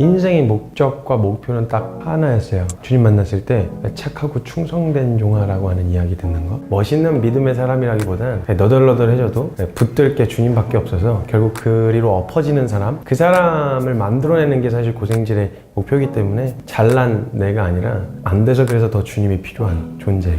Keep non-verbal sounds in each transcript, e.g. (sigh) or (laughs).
인생의 목적과 목표는 딱 하나였어요. 주님 만났을 때 착하고 충성된 종아라고 하는 이야기 듣는 거. 멋있는 믿음의 사람이라기보단 너덜너덜해져도 붙들 게 주님밖에 없어서 결국 그리로 엎어지는 사람, 그 사람을 만들어내는 게 사실 고생질의 목표이기 때문에 잘난 내가 아니라 안 돼서 그래서 더 주님이 필요한 존재.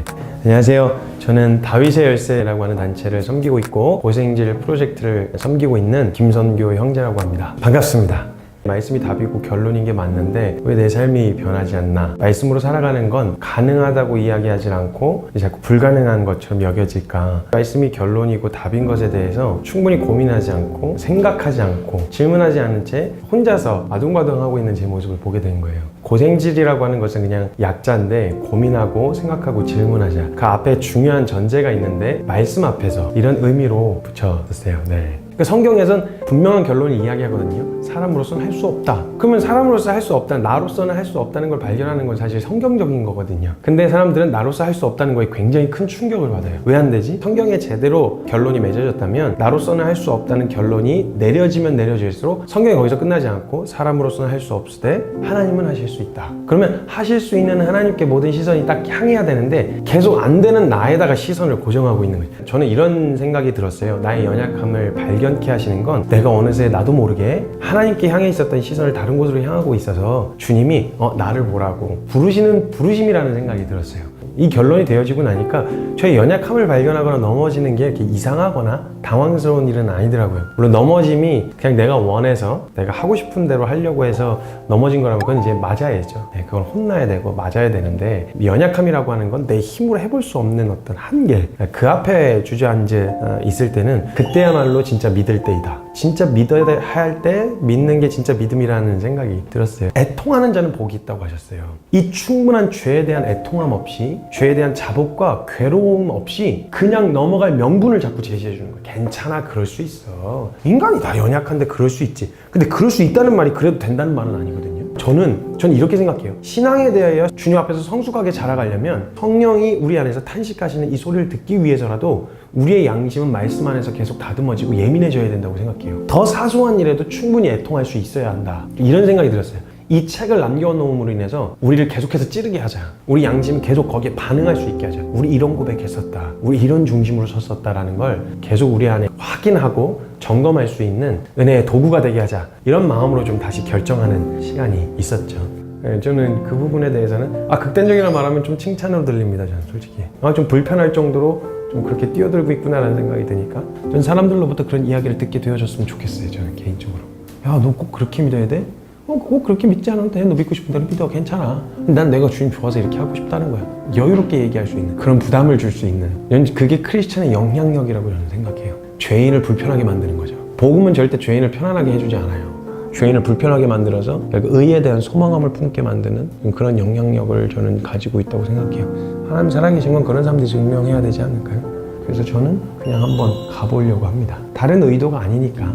안녕하세요. 저는 다윗의 열쇠라고 하는 단체를 섬기고 있고 고생질 프로젝트를 섬기고 있는 김선교 형제라고 합니다. 반갑습니다. 말씀이 답이고 결론인 게 맞는데 왜 내 삶이 변하지 않나? 말씀으로 살아가는 건 가능하다고 이야기하지 않고 자꾸 불가능한 것처럼 여겨질까? 말씀이 결론이고 답인 것에 대해서 충분히 고민하지 않고 생각하지 않고 질문하지 않은 채 혼자서 아둥바둥하고 있는 제 모습을 보게 된 거예요. 고생질이라고 하는 것은 그냥 약자인데 고민하고 생각하고 질문하자. 그 앞에 중요한 전제가 있는데 말씀 앞에서 이런 의미로 붙여주세요. 네. 그러니까 성경에선 분명한 결론을 이야기하거든요. 사람으로서는 할 수 없다. 그러면 사람으로서 할 수 없다. 나로서는 할 수 없다는 걸 발견하는 건 사실 성경적인 거거든요. 근데 사람들은 나로서 할 수 없다는 거에 굉장히 큰 충격을 받아요. 왜 안 되지? 성경에 제대로 결론이 맺어졌다면 나로서는 할 수 없다는 결론이 내려지면 내려질수록 성경이 거기서 끝나지 않고 사람으로서는 할 수 없을 때 하나님은 하실 수 있다. 그러면 하실 수 있는 하나님께 모든 시선이 딱 향해야 되는데 계속 안 되는 나에다가 시선을 고정하고 있는 거죠. 저는 이런 생각이 들었어요. 나의 연약함을 발견 케 하시는 건 내가 어느새 나도 모르게 하나님께 향해 있었던 시선을 다른 곳으로 향하고 있어서 주님이 어, 나를 보라고 부르시는 부르심이라는 생각이 들었어요. 이 결론이 되어지고 나니까 저의 연약함을 발견하거나 넘어지는 게 이렇게 이상하거나 당황스러운 일은 아니더라고요. 물론 넘어짐이 그냥 내가 원해서 내가 하고 싶은 대로 하려고 해서 넘어진 거라면 그건 이제 맞아야죠. 네, 그건 혼나야 되고 맞아야 되는데 연약함이라고 하는 건 내 힘으로 해볼 수 없는 어떤 한계 그 앞에 주저앉아 있을 때는 그때야말로 진짜 믿을 때이다. 진짜 믿어야 할 때 믿는 게 진짜 믿음이라는 생각이 들었어요. 애통하는 자는 복이 있다고 하셨어요. 이 충분한 죄에 대한 애통함 없이 죄에 대한 자복과 괴로움 없이 그냥 넘어갈 명분을 자꾸 제시해 주는 거예요. 괜찮아, 그럴 수 있어. 인간이 다 연약한데 그럴 수 있지. 근데 그럴 수 있다는 말이 그래도 된다는 말은 아니거든요. 저는 전 이렇게 생각해요. 신앙에 대하여 주님 앞에서 성숙하게 자라가려면 성령이 우리 안에서 탄식하시는 이 소리를 듣기 위해서라도 우리의 양심은 말씀 안에서 계속 다듬어지고 예민해져야 된다고 생각해요. 더 사소한 일에도 충분히 애통할 수 있어야 한다. 이런 생각이 들었어요. 이 책을 남겨놓음으로 인해서 우리를 계속해서 찌르게 하자. 우리 양심이 계속 거기에 반응할 수 있게 하자. 우리 이런 고백했었다. 우리 이런 중심으로 섰었다라는 걸 계속 우리 안에 확인하고 점검할 수 있는 은혜의 도구가 되게 하자. 이런 마음으로 좀 다시 결정하는 시간이 있었죠. 예, 저는 그 부분에 대해서는 아 극단적이라 말하면 좀 칭찬으로 들립니다. 저는 솔직히 아 좀 불편할 정도로 좀 그렇게 뛰어들고 있구나라는 생각이 드니까 전 사람들로부터 그런 이야기를 듣게 되어졌으면 좋겠어요. 저는 개인적으로 야 너 꼭 그렇게 믿어야 돼? 어, 꼭 그렇게 믿지 않아도 돼. 너 믿고 싶은 대로 믿어. 괜찮아. 난 내가 주님 좋아서 이렇게 하고 싶다는 거야. 여유롭게 얘기할 수 있는 그런 부담을 줄 수 있는 그게 크리스천의 영향력이라고 저는 생각해요. 죄인을 불편하게 만드는 거죠. 복음은 절대 죄인을 편안하게 해주지 않아요. 죄인을 불편하게 만들어서 의에 대한 소망함을 품게 만드는 그런 영향력을 저는 가지고 있다고 생각해요. 하나님 살아계신 건 그런 사람들이 증명해야 되지 않을까요? 그래서 저는 그냥 한번 가보려고 합니다. 다른 의도가 아니니까.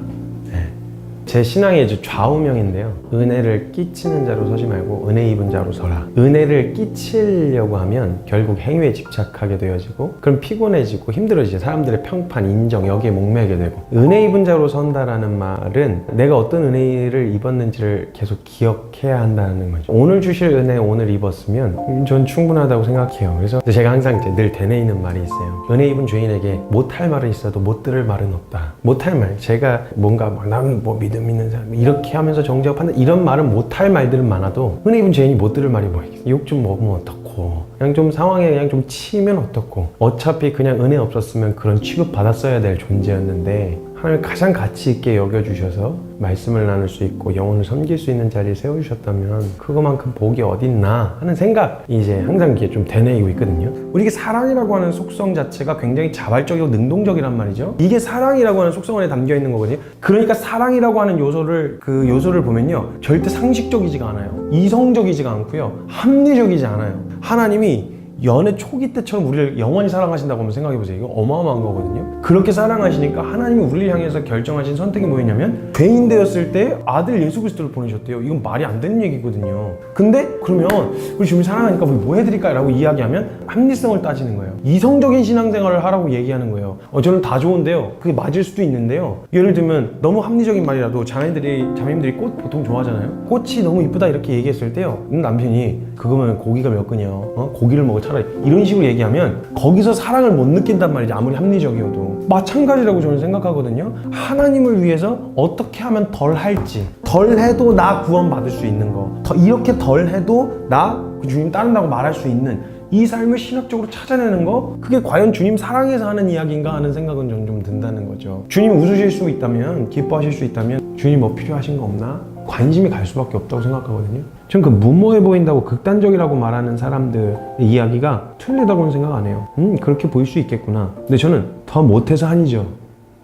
네. 제 신앙의 이제 좌우명인데요. 은혜를 끼치는 자로 서지 말고 은혜 입은 자로 서라. 은혜를 끼치려고 하면 결국 행위에 집착하게 되어지고 그럼 피곤해지고 힘들어지죠. 사람들의 평판, 인정 여기에 목매게 되고 은혜 입은 자로 선다라는 말은 내가 어떤 은혜를 입었는지를 계속 기억해야 한다는 거죠. 오늘 주실 은혜 오늘 입었으면 음, 전 충분하다고 생각해요. 그래서 제가 항상 늘 되뇌이는 말이 있어요. 은혜 입은 죄인에게 못할 말은 있어도 못 들을 말은 없다. 못할 말. 제가 뭔가 막 나는 뭐 믿음 있는 사람 이렇게 하면서 정죄하고 판단 이런 말은 못할 말들은 많아도 은혜 입은 죄인이 못 들을 말이 뭐겠어. 욕 좀 먹으면 어떻고 그냥 좀 상황에 그냥 좀 치면 어떻고 어차피 그냥 은혜 없었으면 그런 취급 받았어야 될 존재였는데 하나님 가장 가치 있게 여겨주셔서 말씀을 나눌 수 있고 영혼을 섬길 수 있는 자리에 세워주셨다면 그거만큼 복이 어딨나 하는 생각이 이제 항상 이게 좀 되뇌이고 있거든요. 우리 이게 사랑이라고 하는 속성 자체가 굉장히 자발적이고 능동적이란 말이죠. 이게 사랑이라고 하는 속성 안에 담겨 있는 거거든요. 그러니까 사랑이라고 하는 요소를 그 요소를 보면요 절대 상식적이지가 않아요. 이성적이지가 않고요 합리적이지 않아요. 하나님이 연애 초기 때처럼 우리를 영원히 사랑하신다고 한번 생각해 보세요. 이거 어마어마한 거거든요. 그렇게 사랑하시니까 하나님이 우리를 향해서 결정하신 선택이 뭐였냐면 죄인 되었을 때 아들 예수 그리스도를 보내셨대요. 이건 말이 안 되는 얘기거든요. 근데 그러면 우리 주님 사랑하니까 우리 뭐 해드릴까요?라고 이야기하면 합리성을 따지는 거예요. 이성적인 신앙생활을 하라고 얘기하는 거예요. 어, 저는 다 좋은데요. 그게 맞을 수도 있는데요. 예를 들면 너무 합리적인 말이라도 자매들이 자매님들이 꽃 보통 좋아하잖아요. 꽃이 너무 이쁘다 이렇게 얘기했을 때요. 음, 남편이 그거면 고기가 몇 근이요. 어? 고기를 먹어 차라리 이런 식으로 얘기하면 거기서 사랑을 못 느낀단 말이지 아무리 합리적이어도 마찬가지라고 저는 생각하거든요. 하나님을 위해서 어떻게 하면 덜 할지 덜 해도 나 구원 받을 수 있는 거 더, 이렇게 덜 해도 나그 주님 따른다고 말할 수 있는 이 삶을 신학적으로 찾아내는 거 그게 과연 주님 사랑해서 하는 이야기인가 하는 생각은 좀 든다는 거죠. 주님 웃으실 수 있다면 기뻐하실 수 있다면 주님 뭐 필요하신 거 없나? 관심이 갈 수밖에 없다고 생각하거든요. 전 그 무모해 보인다고 극단적이라고 말하는 사람들의 이야기가 틀리다고는 생각 안 해요. 음 그렇게 보일 수 있겠구나. 근데 저는 더 못해서 아니죠.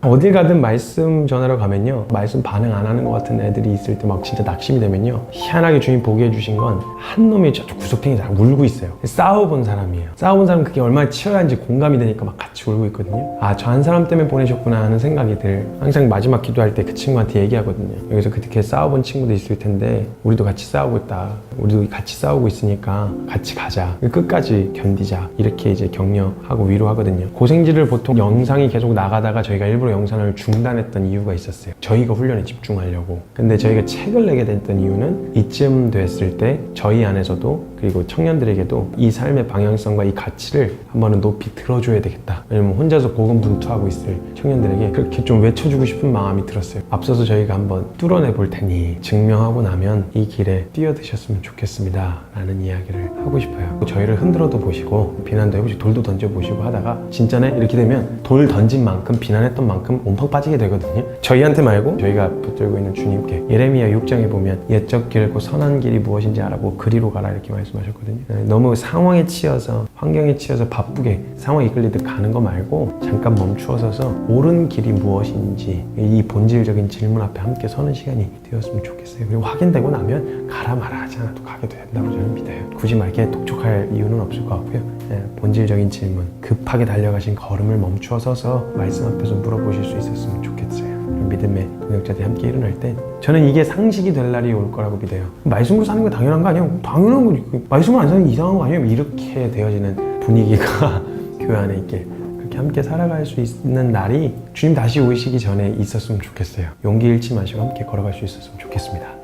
어딜 가든 말씀 전하러 가면요. 말씀 반응 안 하는 것 같은 애들이 있을 때 막 진짜 낙심이 되면요. 희한하게 주님 보게 해주신 건 한 놈이 저쪽 구석탱이 다 울고 있어요. 싸워본 사람이에요. 싸워본 사람 그게 얼마나 치열한지 공감이 되니까 막 같이 울고 있거든요. 아 저 한 사람 때문에 보내셨구나 하는 생각이 들 항상 마지막 기도할 때 그 친구한테 얘기하거든요. 여기서 그렇게 싸워본 친구도 있을 텐데 우리도 같이 싸우고 있다. 우리도 같이 싸우고 있으니까 같이 가자. 끝까지 견디자. 이렇게 이제 격려하고 위로하거든요. 고생지를 보통 영상이 계속 나가다가 저희가 일부러 영상을 중단했던 이유가 있었어요. 저희가 훈련에 집중하려고. 근데 저희가 책을 내게 됐던 이유는 이쯤 됐을 때 저희 안에서도 그리고 청년들에게도 이 삶의 방향성과 이 가치를 한번은 높이 들어줘야 되겠다. 왜냐면 혼자서 고군분투하고 있을 청년들에게 그렇게 좀 외쳐주고 싶은 마음이 들었어요. 앞서서 저희가 한번 뚫어내 볼 테니 증명하고 나면 이 길에 뛰어드셨으면 좋겠습니다. 라는 이야기를 하고 싶어요. 저희를 흔들어도 보시고 비난도 해보시고 돌도 던져보시고 하다가 진짜네? 이렇게 되면 돌 던진 만큼 비난했던 만큼 온팡 빠지게 되거든요. 저희한테 말고 저희가 붙들고 있는 주님께 예레미야 6장에 보면 옛적 길고 선한 길이 무엇인지 알아보고 그리로 가라 이렇게 말씀 하셨거든요. 네, 너무 상황에 치여서 환경에 치여서 바쁘게 상황에 이끌리듯 가는 거 말고 잠깐 멈추어서서 옳은 길이 무엇인지 이 본질적인 질문 앞에 함께 서는 시간이 되었으면 좋겠어요. 그리고 확인되고 나면 가라 마라 하지 않아도 가게 된다고 저는 믿어요. 굳이 막 이렇게 독촉할 이유는 없을 것 같고요. 네, 본질적인 질문 급하게 달려가신 걸음을 멈추어 서서 말씀 앞에서 물어보실 수 있었으면 좋겠어요 믿음의 동역자들이 함께 일어날 때 저는 이게 상식이 될 날이 올 거라고 믿어요 말씀으로 사는 게 당연한 거 아니에요? 당연한 거지 말씀을 안 사는 게 이상한 거 아니에요? 이렇게 되어지는 분위기가 (laughs) 교회 안에 있게 그렇게 함께 살아갈 수 있는 날이 주님 다시 오시기 전에 있었으면 좋겠어요 용기 잃지 마시고 함께 걸어갈 수 있었으면 좋겠습니다